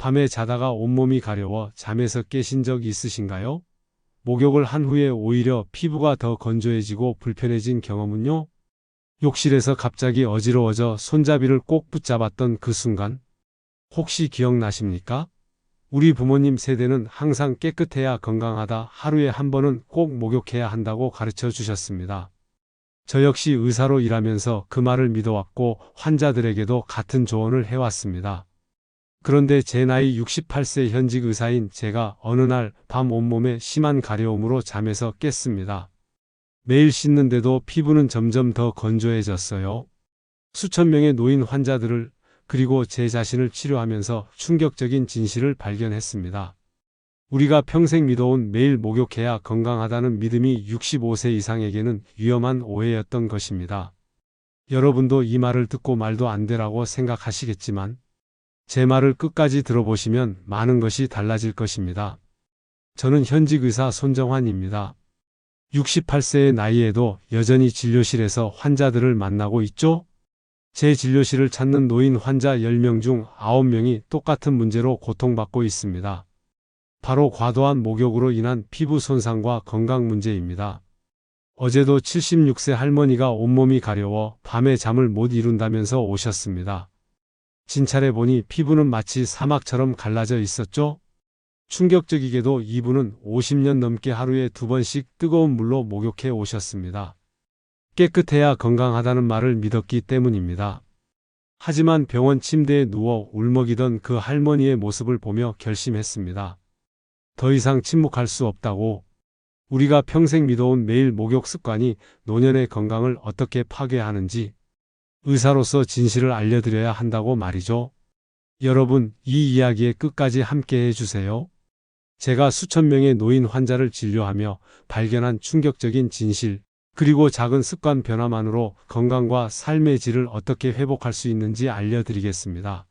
밤에 자다가 온몸이 가려워 잠에서 깨신 적 있으신가요? 목욕을 한 후에 오히려 피부가 더 건조해지고 불편해진 경험은요? 욕실에서 갑자기 어지러워져 손잡이를 꼭 붙잡았던 그 순간? 혹시 기억나십니까? 우리 부모님 세대는 항상 깨끗해야 건강하다 하루에 한 번은 꼭 목욕해야 한다고 가르쳐 주셨습니다. 저 역시 의사로 일하면서 그 말을 믿어왔고 환자들에게도 같은 조언을 해왔습니다. 그런데 제 나이 68세 현직 의사인 제가 어느 날 밤 온몸에 심한 가려움으로 잠에서 깼습니다. 매일 씻는데도 피부는 점점 더 건조해졌어요. 수천 명의 노인 환자들을 그리고 제 자신을 치료하면서 충격적인 진실을 발견했습니다. 우리가 평생 믿어온 매일 목욕해야 건강하다는 믿음이 65세 이상에게는 위험한 오해였던 것입니다. 여러분도 이 말을 듣고 말도 안 되라고 생각하시겠지만 제 말을 끝까지 들어보시면 많은 것이 달라질 것입니다. 저는 현직 의사 손정환입니다. 68세의 나이에도 여전히 진료실에서 환자들을 만나고 있죠? 제 진료실을 찾는 노인 환자 10명 중 9명이 똑같은 문제로 고통받고 있습니다. 바로 과도한 목욕으로 인한 피부 손상과 건강 문제입니다. 어제도 76세 할머니가 온몸이 가려워 밤에 잠을 못 이룬다면서 오셨습니다. 진찰해 보니 피부는 마치 사막처럼 갈라져 있었죠? 충격적이게도 이분은 50년 넘게 하루에 두 번씩 뜨거운 물로 목욕해 오셨습니다. 깨끗해야 건강하다는 말을 믿었기 때문입니다. 하지만 병원 침대에 누워 울먹이던 그 할머니의 모습을 보며 결심했습니다. 더 이상 침묵할 수 없다고 우리가 평생 믿어온 매일 목욕 습관이 노년의 건강을 어떻게 파괴하는지 의사로서 진실을 알려드려야 한다고 말이죠. 여러분, 이 이야기의 끝까지 함께 해주세요. 제가 수천 명의 노인 환자를 진료하며 발견한 충격적인 진실, 그리고 작은 습관 변화만으로 건강과 삶의 질을 어떻게 회복할 수 있는지 알려드리겠습니다.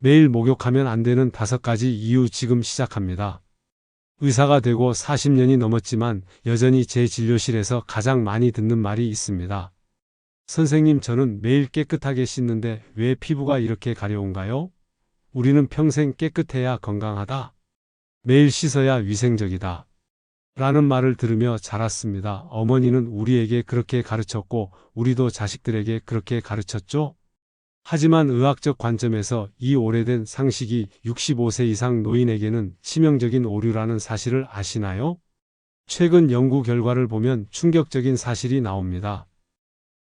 매일 목욕하면 안 되는 다섯 가지 이유 지금 시작합니다. 의사가 되고 40년이 넘었지만 여전히 제 진료실에서 가장 많이 듣는 말이 있습니다. 선생님, 저는 매일 깨끗하게 씻는데 왜 피부가 이렇게 가려운가요? 우리는 평생 깨끗해야 건강하다. 매일 씻어야 위생적이다. 라는 말을 들으며 자랐습니다. 어머니는 우리에게 그렇게 가르쳤고, 우리도 자식들에게 그렇게 가르쳤죠? 하지만 의학적 관점에서 이 오래된 상식이 65세 이상 노인에게는 치명적인 오류라는 사실을 아시나요? 최근 연구 결과를 보면 충격적인 사실이 나옵니다.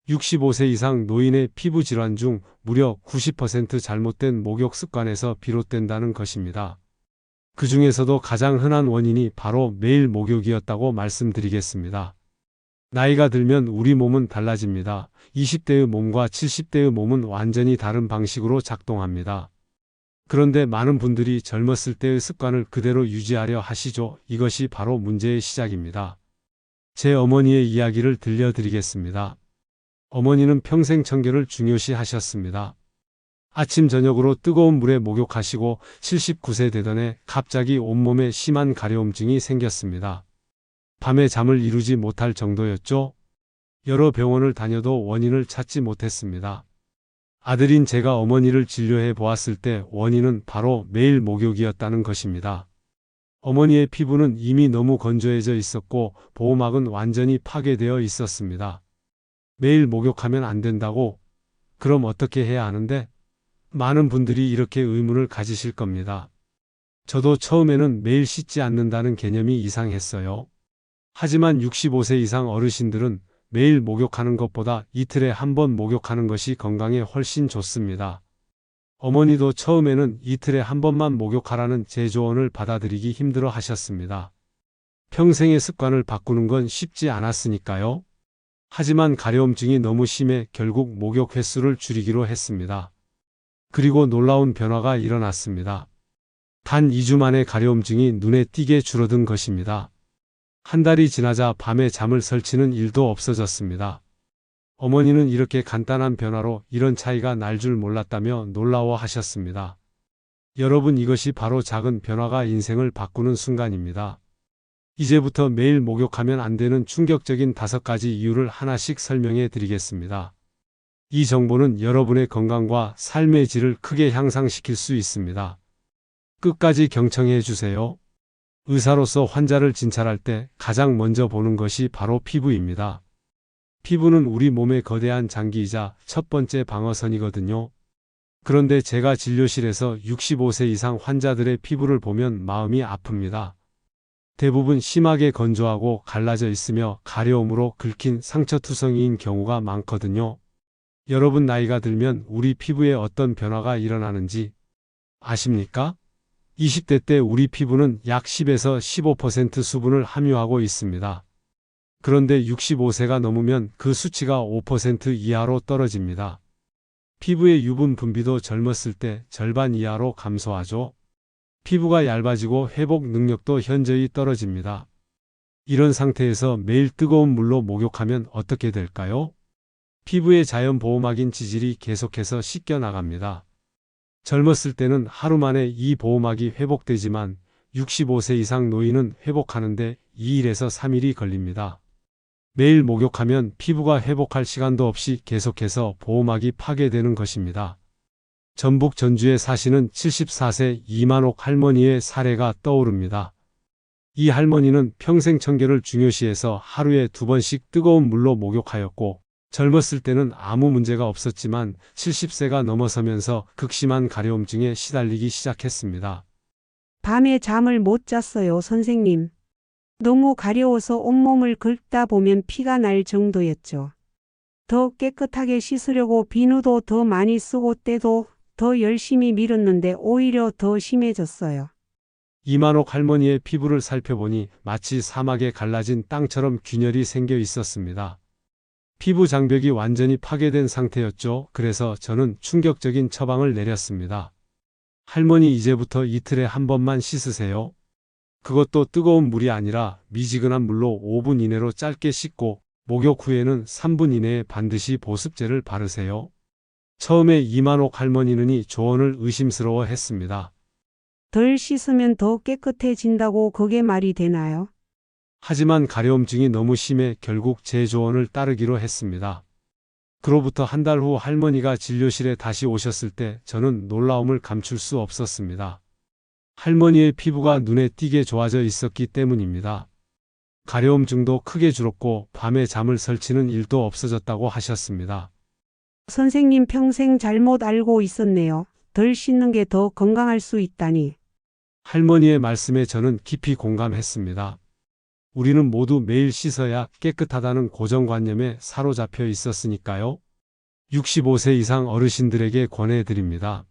65세 이상 노인의 피부 질환 중 무려 90% 잘못된 목욕 습관에서 비롯된다는 것입니다. 그 중에서도 가장 흔한 원인이 바로 매일 목욕이었다고 말씀드리겠습니다. 나이가 들면 우리 몸은 달라집니다. 20대의 몸과 70대의 몸은 완전히 다른 방식으로 작동합니다. 그런데 많은 분들이 젊었을 때의 습관을 그대로 유지하려 하시죠. 이것이 바로 문제의 시작입니다. 제 어머니의 이야기를 들려드리겠습니다. 어머니는 평생 청결을 중요시 하셨습니다. 아침 저녁으로 뜨거운 물에 목욕하시고 79세 되던 해 갑자기 온몸에 심한 가려움증이 생겼습니다. 밤에 잠을 이루지 못할 정도였죠. 여러 병원을 다녀도 원인을 찾지 못했습니다. 아들인 제가 어머니를 진료해 보았을 때 원인은 바로 매일 목욕이었다는 것입니다. 어머니의 피부는 이미 너무 건조해져 있었고 보호막은 완전히 파괴되어 있었습니다. 매일 목욕하면 안 된다고? 그럼 어떻게 해야 하는데? 많은 분들이 이렇게 의문을 가지실 겁니다. 저도 처음에는 매일 씻지 않는다는 개념이 이상했어요. 하지만 65세 이상 어르신들은 매일 목욕하는 것보다 이틀에 한 번 목욕하는 것이 건강에 훨씬 좋습니다. 어머니도 처음에는 이틀에 한 번만 목욕하라는 제 조언을 받아들이기 힘들어 하셨습니다. 평생의 습관을 바꾸는 건 쉽지 않았으니까요. 하지만 가려움증이 너무 심해 결국 목욕 횟수를 줄이기로 했습니다. 그리고 놀라운 변화가 일어났습니다. 단 2주 만에 가려움증이 눈에 띄게 줄어든 것입니다. 한 달이 지나자 밤에 잠을 설치는 일도 없어졌습니다. 어머니는 이렇게 간단한 변화로 이런 차이가 날 줄 몰랐다며 놀라워 하셨습니다. 여러분 이것이 바로 작은 변화가 인생을 바꾸는 순간입니다. 이제부터 매일 목욕하면 안 되는 충격적인 다섯 가지 이유를 하나씩 설명해 드리겠습니다. 이 정보는 여러분의 건강과 삶의 질을 크게 향상시킬 수 있습니다. 끝까지 경청해 주세요. 의사로서 환자를 진찰할 때 가장 먼저 보는 것이 바로 피부입니다. 피부는 우리 몸의 거대한 장기이자 첫 번째 방어선이거든요. 그런데 제가 진료실에서 65세 이상 환자들의 피부를 보면 마음이 아픕니다. 대부분 심하게 건조하고 갈라져 있으며 가려움으로 긁힌 상처투성이인 경우가 많거든요. 여러분 나이가 들면 우리 피부에 어떤 변화가 일어나는지 아십니까? 20대 때 우리 피부는 약 10에서 15% 수분을 함유하고 있습니다. 그런데 65세가 넘으면 그 수치가 5% 이하로 떨어집니다. 피부의 유분 분비도 젊었을 때 절반 이하로 감소하죠. 피부가 얇아지고 회복 능력도 현저히 떨어집니다. 이런 상태에서 매일 뜨거운 물로 목욕하면 어떻게 될까요? 피부의 자연 보호막인 지질이 계속해서 씻겨 나갑니다. 젊었을 때는 하루 만에 이 보호막이 회복되지만 65세 이상 노인은 회복하는데 2일에서 3일이 걸립니다. 매일 목욕하면 피부가 회복할 시간도 없이 계속해서 보호막이 파괴되는 것입니다. 전북 전주에 사시는 74세 이만옥 할머니의 사례가 떠오릅니다. 이 할머니는 평생 청결을 중요시해서 하루에 두 번씩 뜨거운 물로 목욕하였고 젊었을 때는 아무 문제가 없었지만 70세가 넘어서면서 극심한 가려움증에 시달리기 시작했습니다. 밤에 잠을 못 잤어요, 선생님. 너무 가려워서 온몸을 긁다 보면 피가 날 정도였죠. 더 깨끗하게 씻으려고 비누도 더 많이 쓰고 때도 더 열심히 밀었는데 오히려 더 심해졌어요. 이만옥 할머니의 피부를 살펴보니 마치 사막에 갈라진 땅처럼 균열이 생겨 있었습니다. 피부 장벽이 완전히 파괴된 상태였죠. 그래서 저는 충격적인 처방을 내렸습니다. 할머니 이제부터 이틀에 한 번만 씻으세요. 그것도 뜨거운 물이 아니라 미지근한 물로 5분 이내로 짧게 씻고 목욕 후에는 3분 이내에 반드시 보습제를 바르세요. 처음에 이만옥 할머니는 이 조언을 의심스러워 했습니다. 덜 씻으면 더 깨끗해진다고 그게 말이 되나요? 하지만 가려움증이 너무 심해 결국 제 조언을 따르기로 했습니다. 그로부터 한 달 후 할머니가 진료실에 다시 오셨을 때 저는 놀라움을 감출 수 없었습니다. 할머니의 피부가 눈에 띄게 좋아져 있었기 때문입니다. 가려움증도 크게 줄었고 밤에 잠을 설치는 일도 없어졌다고 하셨습니다. 선생님 평생 잘못 알고 있었네요. 덜 씻는 게 더 건강할 수 있다니. 할머니의 말씀에 저는 깊이 공감했습니다. 우리는 모두 매일 씻어야 깨끗하다는 고정관념에 사로잡혀 있었으니까요. 65세 이상 어르신들에게 권해드립니다.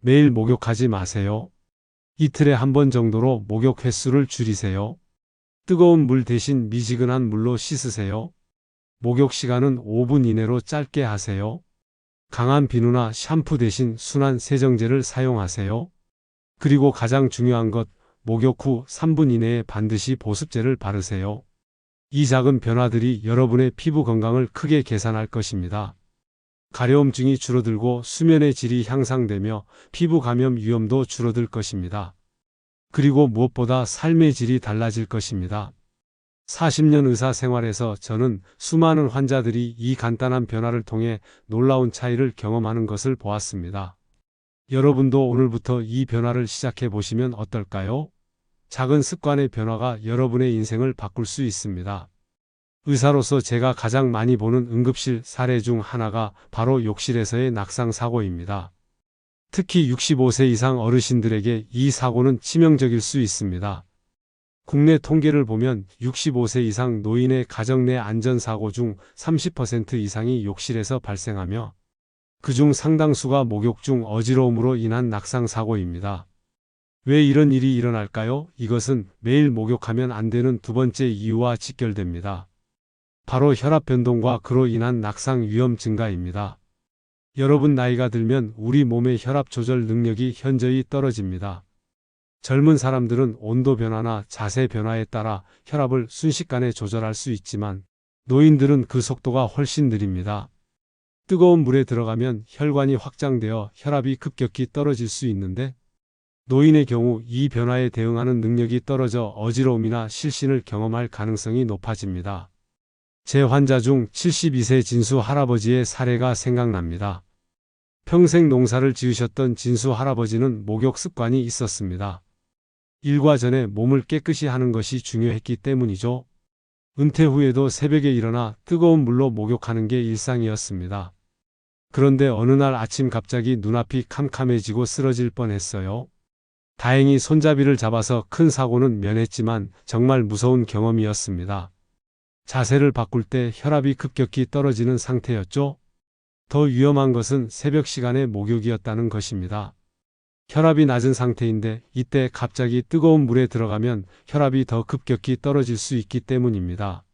매일 목욕하지 마세요. 이틀에 한 번 정도로 목욕 횟수를 줄이세요. 뜨거운 물 대신 미지근한 물로 씻으세요. 목욕 시간은 5분 이내로 짧게 하세요. 강한 비누나 샴푸 대신 순한 세정제를 사용하세요. 그리고 가장 중요한 것, 목욕 후 3분 이내에 반드시 보습제를 바르세요. 이 작은 변화들이 여러분의 피부 건강을 크게 개선할 것입니다. 가려움증이 줄어들고 수면의 질이 향상되며 피부 감염 위험도 줄어들 것입니다. 그리고 무엇보다 삶의 질이 달라질 것입니다. 40년 의사 생활에서 저는 수많은 환자들이 이 간단한 변화를 통해 놀라운 차이를 경험하는 것을 보았습니다. 여러분도 오늘부터 이 변화를 시작해 보시면 어떨까요? 작은 습관의 변화가 여러분의 인생을 바꿀 수 있습니다. 의사로서 제가 가장 많이 보는 응급실 사례 중 하나가 바로 욕실에서의 낙상 사고입니다. 특히 65세 이상 어르신들에게 이 사고는 치명적일 수 있습니다. 국내 통계를 보면 65세 이상 노인의 가정 내 안전사고 중 30% 이상이 욕실에서 발생하며 그중 상당수가 목욕 중 어지러움으로 인한 낙상 사고입니다. 왜 이런 일이 일어날까요? 이것은 매일 목욕하면 안 되는 두 번째 이유와 직결됩니다. 바로 혈압 변동과 그로 인한 낙상 위험 증가입니다. 여러분 나이가 들면 우리 몸의 혈압 조절 능력이 현저히 떨어집니다. 젊은 사람들은 온도 변화나 자세 변화에 따라 혈압을 순식간에 조절할 수 있지만 노인들은 그 속도가 훨씬 느립니다. 뜨거운 물에 들어가면 혈관이 확장되어 혈압이 급격히 떨어질 수 있는데 노인의 경우 이 변화에 대응하는 능력이 떨어져 어지러움이나 실신을 경험할 가능성이 높아집니다. 제 환자 중 72세 진수 할아버지의 사례가 생각납니다. 평생 농사를 지으셨던 진수 할아버지는 목욕 습관이 있었습니다. 일과 전에 몸을 깨끗이 하는 것이 중요했기 때문이죠. 은퇴 후에도 새벽에 일어나 뜨거운 물로 목욕하는 게 일상이었습니다. 그런데 어느 날 아침 갑자기 눈앞이 캄캄해지고 쓰러질 뻔했어요. 다행히 손잡이를 잡아서 큰 사고는 면했지만 정말 무서운 경험이었습니다. 자세를 바꿀 때 혈압이 급격히 떨어지는 상태였죠. 더 위험한 것은 새벽 시간의 목욕이었다는 것입니다. 혈압이 낮은 상태인데 이때 갑자기 뜨거운 물에 들어가면 혈압이 더 급격히 떨어질 수 있기 때문입니다.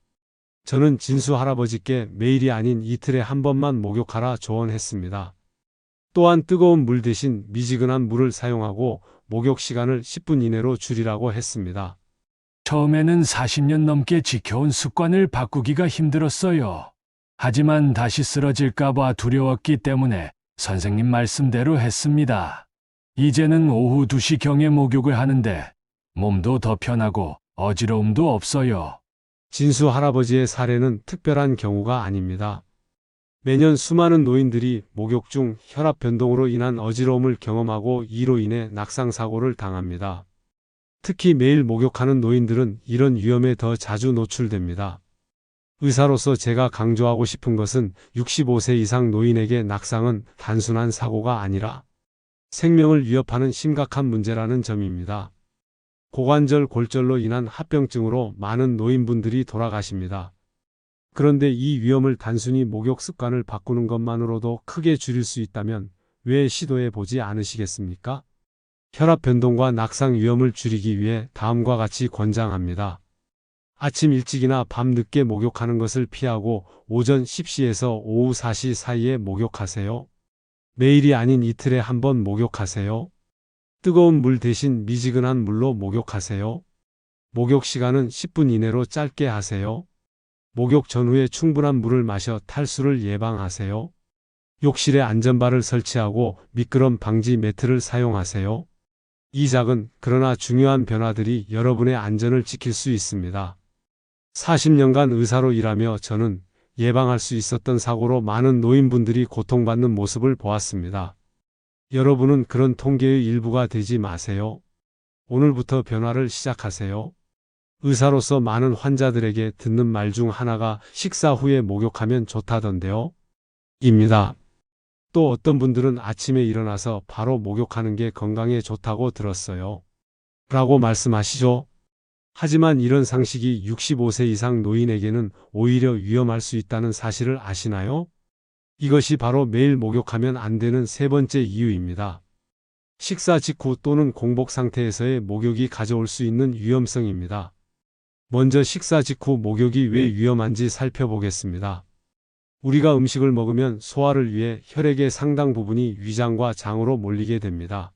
저는 진수 할아버지께 매일이 아닌 이틀에 한 번만 목욕하라 조언했습니다. 또한 뜨거운 물 대신 미지근한 물을 사용하고 목욕 시간을 10분 이내로 줄이라고 했습니다. 처음에는 40년 넘게 지켜온 습관을 바꾸기가 힘들었어요. 하지만 다시 쓰러질까봐 두려웠기 때문에 선생님 말씀대로 했습니다. 이제는 오후 2시경에 목욕을 하는데 몸도 더 편하고 어지러움도 없어요. 진수 할아버지의 사례는 특별한 경우가 아닙니다. 매년 수많은 노인들이 목욕 중 혈압 변동으로 인한 어지러움을 경험하고 이로 인해 낙상 사고를 당합니다. 특히 매일 목욕하는 노인들은 이런 위험에 더 자주 노출됩니다. 의사로서 제가 강조하고 싶은 것은 65세 이상 노인에게 낙상은 단순한 사고가 아니라 생명을 위협하는 심각한 문제라는 점입니다. 고관절 골절로 인한 합병증으로 많은 노인분들이 돌아가십니다. 그런데 이 위험을 단순히 목욕 습관을 바꾸는 것만으로도 크게 줄일 수 있다면 왜 시도해 보지 않으시겠습니까? 혈압 변동과 낙상 위험을 줄이기 위해 다음과 같이 권장합니다. 아침 일찍이나 밤 늦게 목욕하는 것을 피하고 오전 10시에서 오후 4시 사이에 목욕하세요. 매일이 아닌 이틀에 한 번 목욕하세요. 뜨거운 물 대신 미지근한 물로 목욕하세요. 목욕 시간은 10분 이내로 짧게 하세요. 목욕 전후에 충분한 물을 마셔 탈수를 예방하세요. 욕실에 안전바를 설치하고 미끄럼 방지 매트를 사용하세요. 이 작은 그러나 중요한 변화들이 여러분의 안전을 지킬 수 있습니다. 40년간 의사로 일하며 저는 예방할 수 있었던 사고로 많은 노인분들이 고통받는 모습을 보았습니다. 여러분은 그런 통계의 일부가 되지 마세요. 오늘부터 변화를 시작하세요. 의사로서 많은 환자들에게 듣는 말 중 하나가 식사 후에 목욕하면 좋다던데요. 입니다. 또 어떤 분들은 아침에 일어나서 바로 목욕하는 게 건강에 좋다고 들었어요. 라고 말씀하시죠. 하지만 이런 상식이 65세 이상 노인에게는 오히려 위험할 수 있다는 사실을 아시나요? 이것이 바로 매일 목욕하면 안 되는 세 번째 이유입니다. 식사 직후 또는 공복 상태에서의 목욕이 가져올 수 있는 위험성입니다. 먼저 식사 직후 목욕이 왜 위험한지 살펴보겠습니다. 우리가 음식을 먹으면 소화를 위해 혈액의 상당 부분이 위장과 장으로 몰리게 됩니다.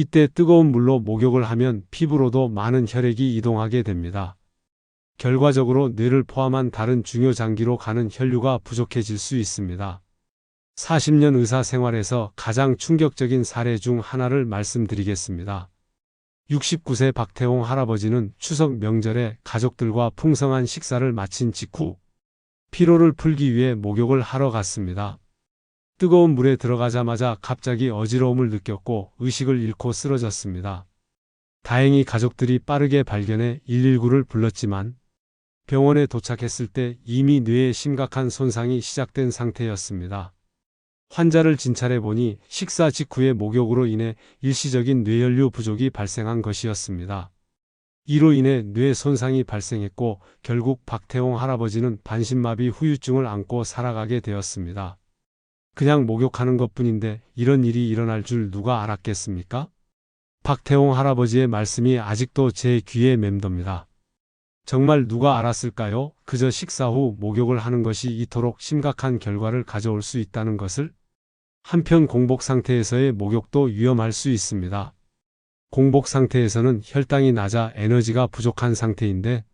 이때 뜨거운 물로 목욕을 하면 피부로도 많은 혈액이 이동하게 됩니다. 결과적으로 뇌를 포함한 다른 중요 장기로 가는 혈류가 부족해질 수 있습니다. 40년 의사 생활에서 가장 충격적인 사례 중 하나를 말씀드리겠습니다. 69세 박태홍 할아버지는 추석 명절에 가족들과 풍성한 식사를 마친 직후 피로를 풀기 위해 목욕을 하러 갔습니다. 뜨거운 물에 들어가자마자 갑자기 어지러움을 느꼈고 의식을 잃고 쓰러졌습니다. 다행히 가족들이 빠르게 발견해 119를 불렀지만 병원에 도착했을 때 이미 뇌에 심각한 손상이 시작된 상태였습니다. 환자를 진찰해 보니 식사 직후의 목욕으로 인해 일시적인 뇌연료 부족이 발생한 것이었습니다. 이로 인해 뇌 손상이 발생했고 결국 박태홍 할아버지는 반신마비 후유증을 안고 살아가게 되었습니다. 그냥 목욕하는 것 뿐인데 이런 일이 일어날 줄 누가 알았겠습니까? 박태홍 할아버지의 말씀이 아직도 제 귀에 맴돕니다. 정말 누가 알았을까요? 그저 식사 후 목욕을 하는 것이 이토록 심각한 결과를 가져올 수 있다는 것을? 한편 공복 상태에서의 목욕도 위험할 수 있습니다. 공복 상태에서는 혈당이 낮아 에너지가 부족한 상태인데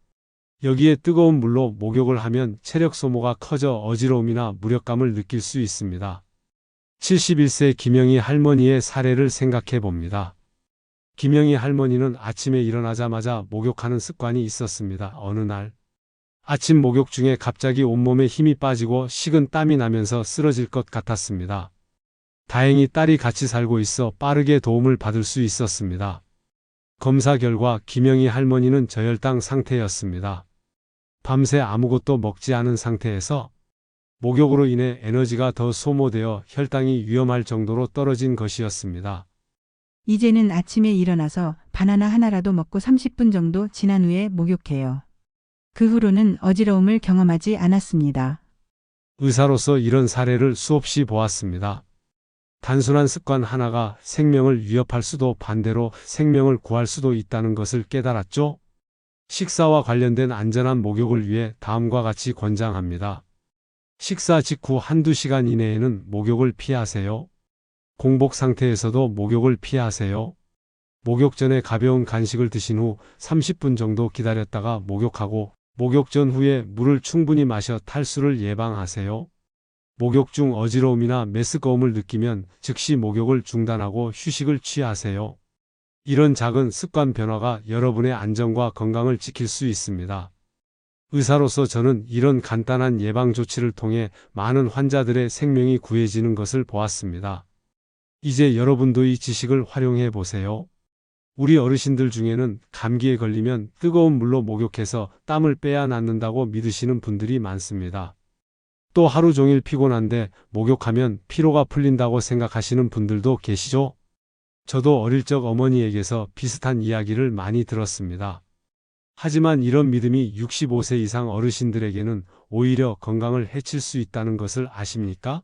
여기에 뜨거운 물로 목욕을 하면 체력 소모가 커져 어지러움이나 무력감을 느낄 수 있습니다. 71세 김영희 할머니의 사례를 생각해 봅니다. 김영희 할머니는 아침에 일어나자마자 목욕하는 습관이 있었습니다. 어느 날 아침 목욕 중에 갑자기 온몸에 힘이 빠지고 식은 땀이 나면서 쓰러질 것 같았습니다. 다행히 딸이 같이 살고 있어 빠르게 도움을 받을 수 있었습니다. 검사 결과 김영희 할머니는 저혈당 상태였습니다. 밤새 아무것도 먹지 않은 상태에서 목욕으로 인해 에너지가 더 소모되어 혈당이 위험할 정도로 떨어진 것이었습니다. 이제는 아침에 일어나서 바나나 하나라도 먹고 30분 정도 지난 후에 목욕해요. 그 후로는 어지러움을 경험하지 않았습니다. 의사로서 이런 사례를 수없이 보았습니다. 단순한 습관 하나가 생명을 위협할 수도 반대로 생명을 구할 수도 있다는 것을 깨달았죠. 식사와 관련된 안전한 목욕을 위해 다음과 같이 권장합니다. 식사 직후 한두 시간 이내에는 목욕을 피하세요. 공복 상태에서도 목욕을 피하세요. 목욕 전에 가벼운 간식을 드신 후 30분 정도 기다렸다가 목욕하고 목욕 전 후에 물을 충분히 마셔 탈수를 예방하세요. 목욕 중 어지러움이나 메스꺼움을 느끼면 즉시 목욕을 중단하고 휴식을 취하세요. 이런 작은 습관 변화가 여러분의 안전과 건강을 지킬 수 있습니다. 의사로서 저는 이런 간단한 예방 조치를 통해 많은 환자들의 생명이 구해지는 것을 보았습니다. 이제 여러분도 이 지식을 활용해 보세요. 우리 어르신들 중에는 감기에 걸리면 뜨거운 물로 목욕해서 땀을 빼야 낫는다고 믿으시는 분들이 많습니다. 또 하루 종일 피곤한데 목욕하면 피로가 풀린다고 생각하시는 분들도 계시죠? 저도 어릴 적 어머니에게서 비슷한 이야기를 많이 들었습니다. 하지만 이런 믿음이 65세 이상 어르신들에게는 오히려 건강을 해칠 수 있다는 것을 아십니까?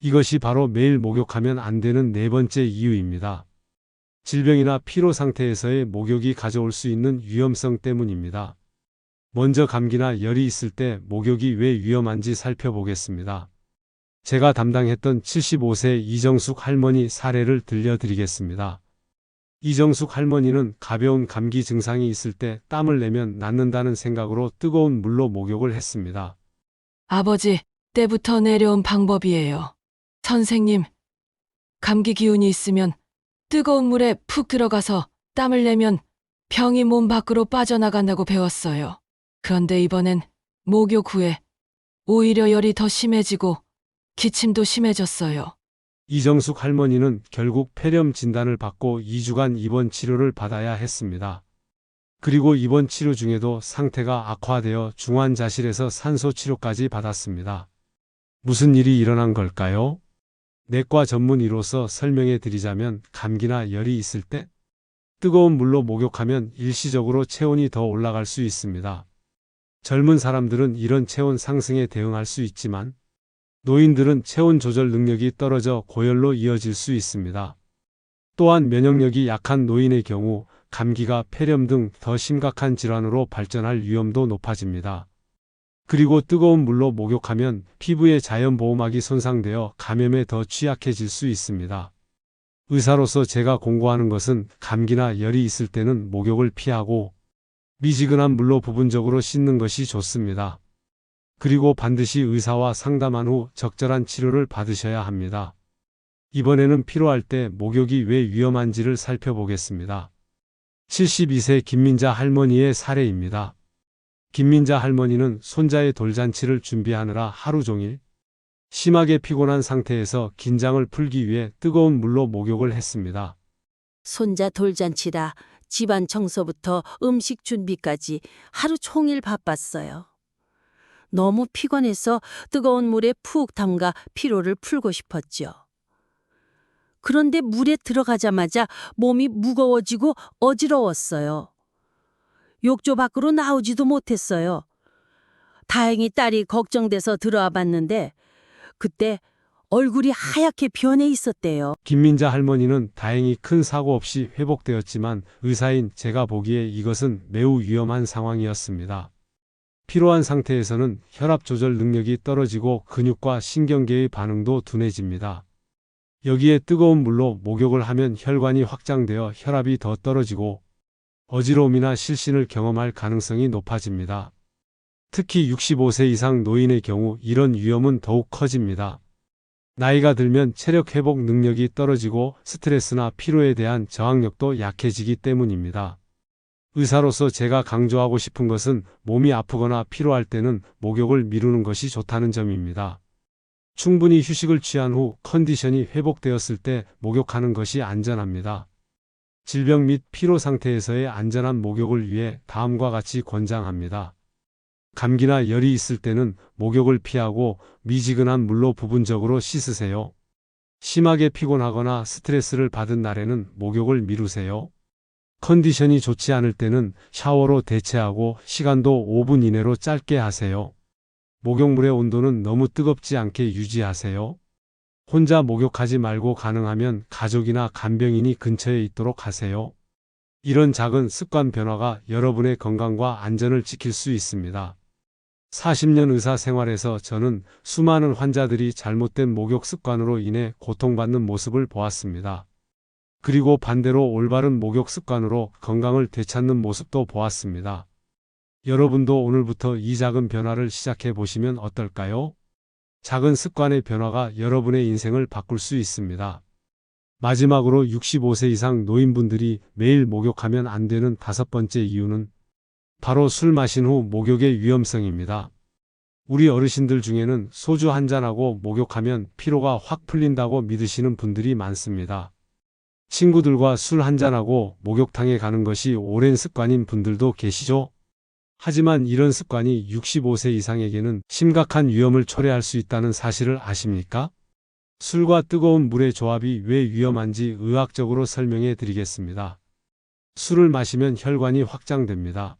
이것이 바로 매일 목욕하면 안 되는 네 번째 이유입니다. 질병이나 피로 상태에서의 목욕이 가져올 수 있는 위험성 때문입니다. 먼저 감기나 열이 있을 때 목욕이 왜 위험한지 살펴보겠습니다. 제가 담당했던 75세 이정숙 할머니 사례를 들려드리겠습니다. 이정숙 할머니는 가벼운 감기 증상이 있을 때 땀을 내면 낫는다는 생각으로 뜨거운 물로 목욕을 했습니다. 아버지, 때부터 내려온 방법이에요. 선생님, 감기 기운이 있으면 뜨거운 물에 푹 들어가서 땀을 내면 병이 몸 밖으로 빠져나간다고 배웠어요. 그런데 이번엔 목욕 후에 오히려 열이 더 심해지고 기침도 심해졌어요. 이정숙 할머니는 결국 폐렴 진단을 받고 2주간 입원 치료를 받아야 했습니다. 그리고 입원 치료 중에도 상태가 악화되어 중환자실에서 산소 치료까지 받았습니다. 무슨 일이 일어난 걸까요? 내과 전문의로서 설명해 드리자면 감기나 열이 있을 때 뜨거운 물로 목욕하면 일시적으로 체온이 더 올라갈 수 있습니다. 젊은 사람들은 이런 체온 상승에 대응할 수 있지만 노인들은 체온 조절 능력이 떨어져 고열로 이어질 수 있습니다. 또한 면역력이 약한 노인의 경우 감기가 폐렴 등 더 심각한 질환으로 발전할 위험도 높아집니다. 그리고 뜨거운 물로 목욕하면 피부의 자연 보호막이 손상되어 감염에 더 취약해질 수 있습니다. 의사로서 제가 공고하는 것은 감기나 열이 있을 때는 목욕을 피하고 미지근한 물로 부분적으로 씻는 것이 좋습니다. 그리고 반드시 의사와 상담한 후 적절한 치료를 받으셔야 합니다. 이번에는 필요할 때 목욕이 왜 위험한지를 살펴보겠습니다. 72세 김민자 할머니의 사례입니다. 김민자 할머니는 손자의 돌잔치를 준비하느라 하루 종일 심하게 피곤한 상태에서 긴장을 풀기 위해 뜨거운 물로 목욕을 했습니다. 손자 돌잔치다 집안 청소부터 음식 준비까지 하루 종일 바빴어요. 너무 피곤해서 뜨거운 물에 푹 담가 피로를 풀고 싶었죠. 그런데 물에 들어가자마자 몸이 무거워지고 어지러웠어요. 욕조 밖으로 나오지도 못했어요. 다행히 딸이 걱정돼서 들어와 봤는데 그때 얼굴이 하얗게 변해 있었대요. 김민자 할머니는 다행히 큰 사고 없이 회복되었지만 의사인 제가 보기에 이것은 매우 위험한 상황이었습니다. 피로한 상태에서는 혈압 조절 능력이 떨어지고 근육과 신경계의 반응도 둔해집니다. 여기에 뜨거운 물로 목욕을 하면 혈관이 확장되어 혈압이 더 떨어지고 어지러움이나 실신을 경험할 가능성이 높아집니다. 특히 65세 이상 노인의 경우 이런 위험은 더욱 커집니다. 나이가 들면 체력 회복 능력이 떨어지고 스트레스나 피로에 대한 저항력도 약해지기 때문입니다. 의사로서 제가 강조하고 싶은 것은 몸이 아프거나 피로할 때는 목욕을 미루는 것이 좋다는 점입니다. 충분히 휴식을 취한 후 컨디션이 회복되었을 때 목욕하는 것이 안전합니다. 질병 및 피로 상태에서의 안전한 목욕을 위해 다음과 같이 권장합니다. 감기나 열이 있을 때는 목욕을 피하고 미지근한 물로 부분적으로 씻으세요. 심하게 피곤하거나 스트레스를 받은 날에는 목욕을 미루세요. 컨디션이 좋지 않을 때는 샤워로 대체하고 시간도 5분 이내로 짧게 하세요. 목욕물의 온도는 너무 뜨겁지 않게 유지하세요. 혼자 목욕하지 말고 가능하면 가족이나 간병인이 근처에 있도록 하세요. 이런 작은 습관 변화가 여러분의 건강과 안전을 지킬 수 있습니다. 40년 의사 생활에서 저는 수많은 환자들이 잘못된 목욕 습관으로 인해 고통받는 모습을 보았습니다. 그리고 반대로 올바른 목욕 습관으로 건강을 되찾는 모습도 보았습니다. 여러분도 오늘부터 이 작은 변화를 시작해 보시면 어떨까요? 작은 습관의 변화가 여러분의 인생을 바꿀 수 있습니다. 마지막으로 65세 이상 노인분들이 매일 목욕하면 안 되는 다섯 번째 이유는 바로 술 마신 후 목욕의 위험성입니다. 우리 어르신들 중에는 소주 한 잔하고 목욕하면 피로가 확 풀린다고 믿으시는 분들이 많습니다. 친구들과 술 한 잔하고 목욕탕에 가는 것이 오랜 습관인 분들도 계시죠? 하지만 이런 습관이 65세 이상에게는 심각한 위험을 초래할 수 있다는 사실을 아십니까? 술과 뜨거운 물의 조합이 왜 위험한지 의학적으로 설명해 드리겠습니다. 술을 마시면 혈관이 확장됩니다.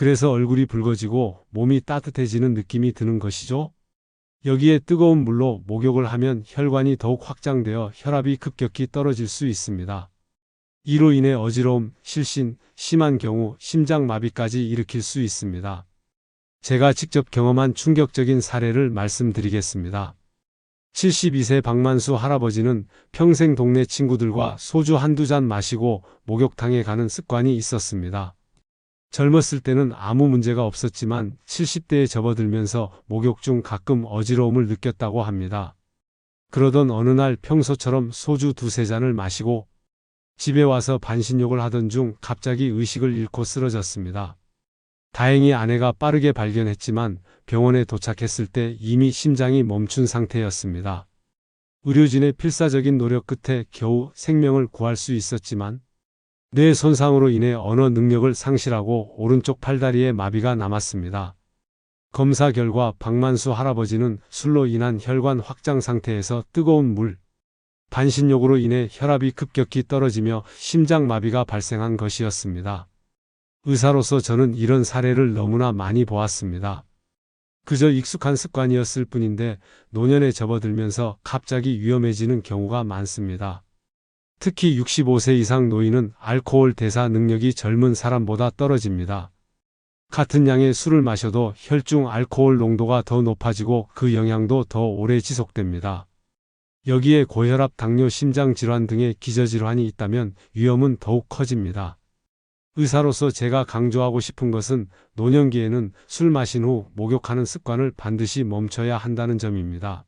그래서 얼굴이 붉어지고 몸이 따뜻해지는 느낌이 드는 것이죠. 여기에 뜨거운 물로 목욕을 하면 혈관이 더욱 확장되어 혈압이 급격히 떨어질 수 있습니다. 이로 인해 어지러움, 실신, 심한 경우 심장마비까지 일으킬 수 있습니다. 제가 직접 경험한 충격적인 사례를 말씀드리겠습니다. 72세 박만수 할아버지는 평생 동네 친구들과 소주 한두 잔 마시고 목욕탕에 가는 습관이 있었습니다. 젊었을 때는 아무 문제가 없었지만 70대에 접어들면서 목욕 중 가끔 어지러움을 느꼈다고 합니다. 그러던 어느 날 평소처럼 소주 두세 잔을 마시고 집에 와서 반신욕을 하던 중 갑자기 의식을 잃고 쓰러졌습니다. 다행히 아내가 빠르게 발견했지만 병원에 도착했을 때 이미 심장이 멈춘 상태였습니다. 의료진의 필사적인 노력 끝에 겨우 생명을 구할 수 있었지만 뇌 손상으로 인해 언어 능력을 상실하고 오른쪽 팔다리에 마비가 남았습니다. 검사 결과 박만수 할아버지는 술로 인한 혈관 확장 상태에서 뜨거운 물, 반신욕으로 인해 혈압이 급격히 떨어지며 심장 마비가 발생한 것이었습니다. 의사로서 저는 이런 사례를 너무나 많이 보았습니다. 그저 익숙한 습관이었을 뿐인데 노년에 접어들면서 갑자기 위험해지는 경우가 많습니다. 특히 65세 이상 노인은 알코올 대사 능력이 젊은 사람보다 떨어집니다. 같은 양의 술을 마셔도 혈중 알코올 농도가 더 높아지고 그 영향도 더 오래 지속됩니다. 여기에 고혈압, 당뇨, 심장 질환 등의 기저질환이 있다면 위험은 더욱 커집니다. 의사로서 제가 강조하고 싶은 것은 노년기에는 술 마신 후 목욕하는 습관을 반드시 멈춰야 한다는 점입니다.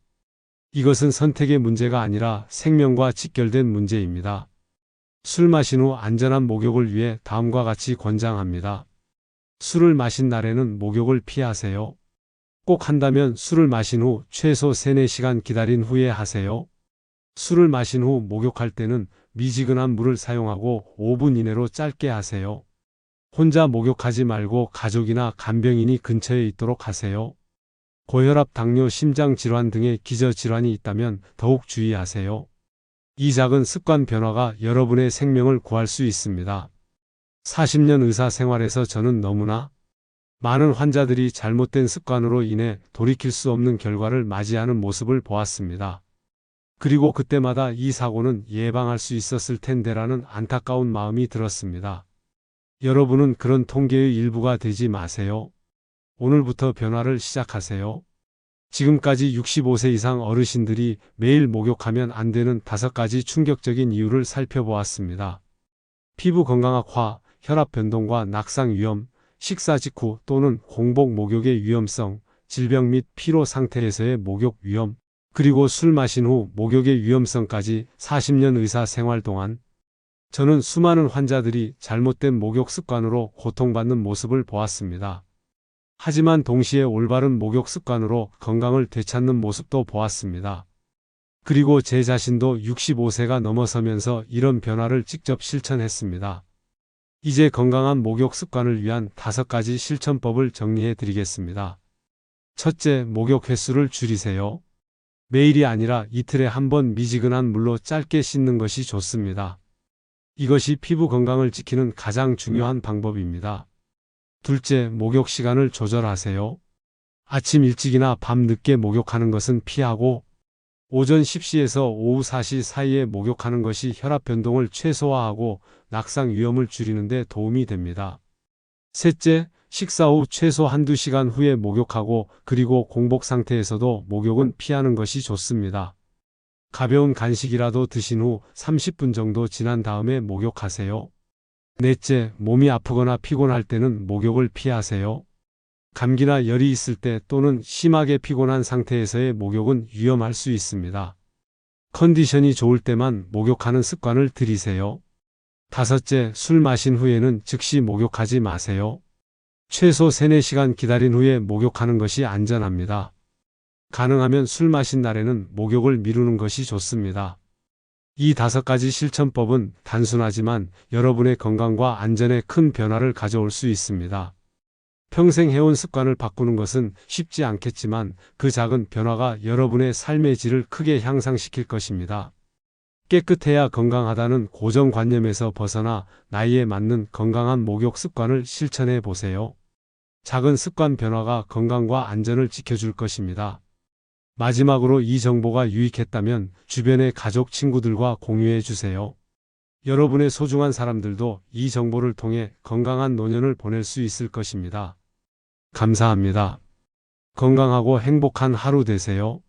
이것은 선택의 문제가 아니라 생명과 직결된 문제입니다. 술 마신 후 안전한 목욕을 위해 다음과 같이 권장합니다. 술을 마신 날에는 목욕을 피하세요. 꼭 한다면 술을 마신 후 최소 3, 4시간 기다린 후에 하세요. 술을 마신 후 목욕할 때는 미지근한 물을 사용하고 5분 이내로 짧게 하세요. 혼자 목욕하지 말고 가족이나 간병인이 근처에 있도록 하세요. 고혈압, 당뇨, 심장 질환 등의 기저 질환이 있다면 더욱 주의하세요. 이 작은 습관 변화가 여러분의 생명을 구할 수 있습니다. 40년 의사 생활에서 저는 너무나 많은 환자들이 잘못된 습관으로 인해 돌이킬 수 없는 결과를 맞이하는 모습을 보았습니다. 그리고 그때마다 이 사고는 예방할 수 있었을 텐데라는 안타까운 마음이 들었습니다. 여러분은 그런 통계의 일부가 되지 마세요. 오늘부터 변화를 시작하세요. 지금까지 65세 이상 어르신들이 매일 목욕하면 안 되는 다섯 가지 충격적인 이유를 살펴보았습니다. 피부 건강악화, 혈압 변동과 낙상 위험, 식사 직후 또는 공복 목욕의 위험성, 질병 및 피로 상태에서의 목욕 위험, 그리고 술 마신 후 목욕의 위험성까지 40년 의사 생활 동안 저는 수많은 환자들이 잘못된 목욕 습관으로 고통받는 모습을 보았습니다. 하지만 동시에 올바른 목욕 습관으로 건강을 되찾는 모습도 보았습니다. 그리고 제 자신도 65세가 넘어서면서 이런 변화를 직접 실천했습니다. 이제 건강한 목욕 습관을 위한 다섯 가지 실천법을 정리해 드리겠습니다. 첫째, 목욕 횟수를 줄이세요. 매일이 아니라 이틀에 한 번 미지근한 물로 짧게 씻는 것이 좋습니다. 이것이 피부 건강을 지키는 가장 중요한 방법입니다. 둘째, 목욕 시간을 조절하세요. 아침 일찍이나 밤 늦게 목욕하는 것은 피하고 오전 10시에서 오후 4시 사이에 목욕하는 것이 혈압 변동을 최소화하고 낙상 위험을 줄이는 데 도움이 됩니다. 셋째, 식사 후 최소 한두 시간 후에 목욕하고 그리고 공복 상태에서도 목욕은 피하는 것이 좋습니다. 가벼운 간식이라도 드신 후 30분 정도 지난 다음에 목욕하세요. 넷째, 몸이 아프거나 피곤할 때는 목욕을 피하세요. 감기나 열이 있을 때 또는 심하게 피곤한 상태에서의 목욕은 위험할 수 있습니다. 컨디션이 좋을 때만 목욕하는 습관을 들이세요. 다섯째, 술 마신 후에는 즉시 목욕하지 마세요. 최소 3, 4시간 기다린 후에 목욕하는 것이 안전합니다. 가능하면 술 마신 날에는 목욕을 미루는 것이 좋습니다. 이 다섯 가지 실천법은 단순하지만 여러분의 건강과 안전에 큰 변화를 가져올 수 있습니다. 평생 해온 습관을 바꾸는 것은 쉽지 않겠지만 그 작은 변화가 여러분의 삶의 질을 크게 향상시킬 것입니다. 깨끗해야 건강하다는 고정관념에서 벗어나 나이에 맞는 건강한 목욕 습관을 실천해 보세요. 작은 습관 변화가 건강과 안전을 지켜줄 것입니다. 마지막으로 이 정보가 유익했다면 주변의 가족, 친구들과 공유해 주세요. 여러분의 소중한 사람들도 이 정보를 통해 건강한 노년을 보낼 수 있을 것입니다. 감사합니다. 건강하고 행복한 하루 되세요.